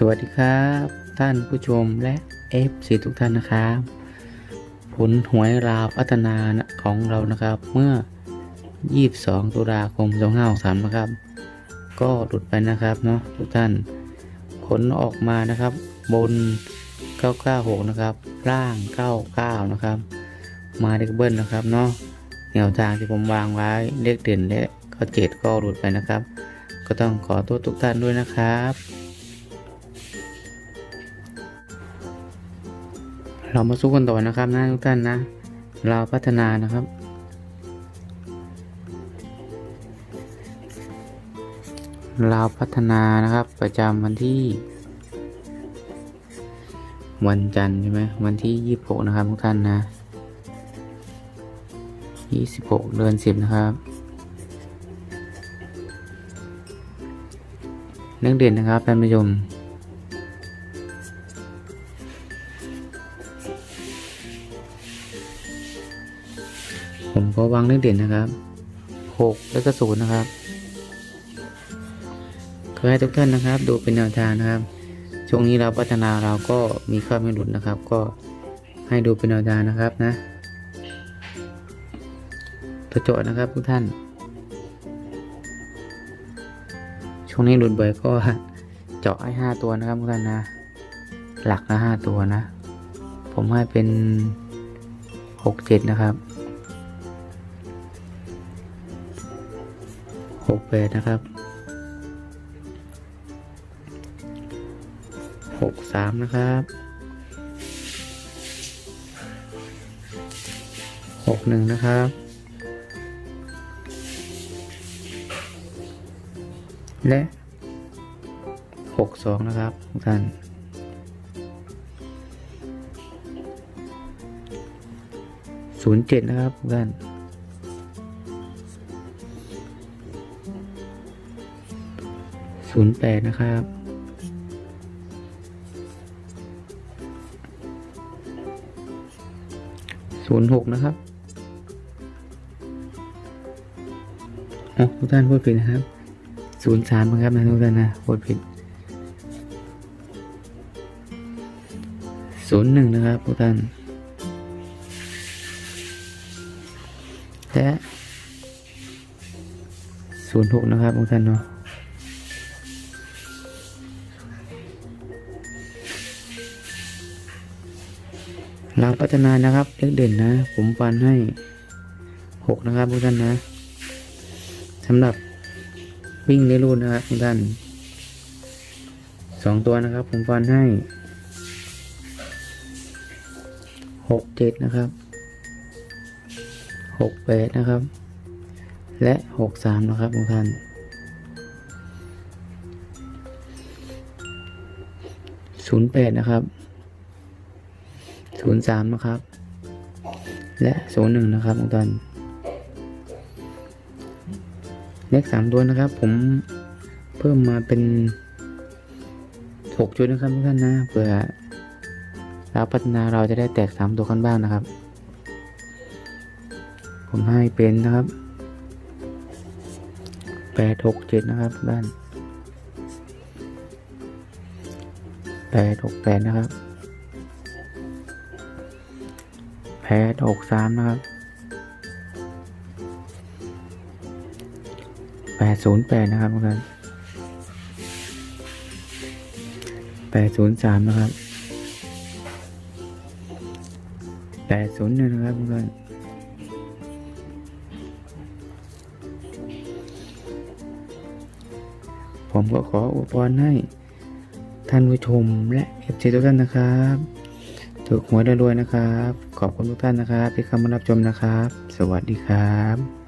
สวัสดีครับ ท่านผู้ชมและ FC ทุกท่านนะครับ ผลหวยราวพัฒนาของเรานะครับ เมื่อ 22 ตุลาคม 2563 นะครับ ก็หลุดไปนะครับเนาะทุกท่าน ผลออกมานะครับ บน 996 นะครับ ล่าง 99 นะครับ มาเด็กเบิ้ลนะครับเนาะแนวทางที่ผมวางไว้เลขเด่นและก็เจ็ดก็หลุดไปนะครับ ก็ต้องขอโทษทุกท่านด้วยนะครับ เรามาสู้กันต่อนะครับนะทุกท่านนะเราพัฒนานะครับ เราพัฒนานะครับประจำวันที่ วันจันทร์ใช่ไหมวันที่ยี่สิบหกนะครับทุกท่านนะยี่สิบหกเดือนสิบนะครับเรื่องเด่นนะครับท่านผู้ชม ผมก็วางเลขเด่นนะครับหกแล้วก็ศูนย์นะครับขอให้ทุกท่านนะครับ ดูเป็นแนวทางนะครับ ช่วงนี้เราพัฒนาเราก็มีข้อไม่หลุดนะครับ ก็ให้ดูเป็นแนวทางนะครับนะตัวโจทย์นะครับทุกท่าน ช่วงนี้หลุดบ่อยก็เจาะให้ห้าตัวนะครับทุกท่านนะ หลักละห้าตัวนะ ผมให้เป็นหกเจ็ดนะครับ หกแปนะครับหกสามนะครับหกหนึ่งนะครับและหกสองนะครับทุกท่านศูนย์เจ็ดนะครับทุกท่าน ศูนย์แปดนะครับศูนย์หกนะครับโอ้ทุกท่านพูดผิดนะครับศูนย์สามนะครับนะทุกท่านนะพูดผิดศูนย์หนึ่งนะครับทุกท่านและศูนย์หกนะครับทุกท่านเนาะ เราพัฒนานะครับเลขเด่นนะ ผมฟันให้หกนะครับทุกท่านนะสำหรับวิ่งในรูนนะครับทุกท่านสองตัวนะครับ ผมฟันให้หกเจ็ดนะครับหกแปดนะครับ และหกสามนะครับทุกท่านศูนย์แปดนะครับ ศูนะครับ และศูนะครับทุกท่านเลขสามตัวนะครับ ผมเพิ่มมาเป็นหกชุดนะครับทุกท่านนะเผื่อเราพัฒนาเราจะได้แตกสามตัวกันบ้างนะครับ ผมให้เป็นนะครับแปดหกเจ็ดนะครับทุกท่านแปดหกแปดนะครับ แพ้หกสามนะครับแปดศูนย์แปดนะครับทุกท่านแปดศูนย์สามนะครับแปดศูนย์หนึ่งนะครับทุกท่านผมก็ขออวยพรให้ท่านผู้ชมและเอฟซีทุกท่านนะครับ ถูกหวยรวยๆนะครับ ขอบคุณทุกท่านนะครับที่เข้ามารับชมนะครับ สวัสดีครับ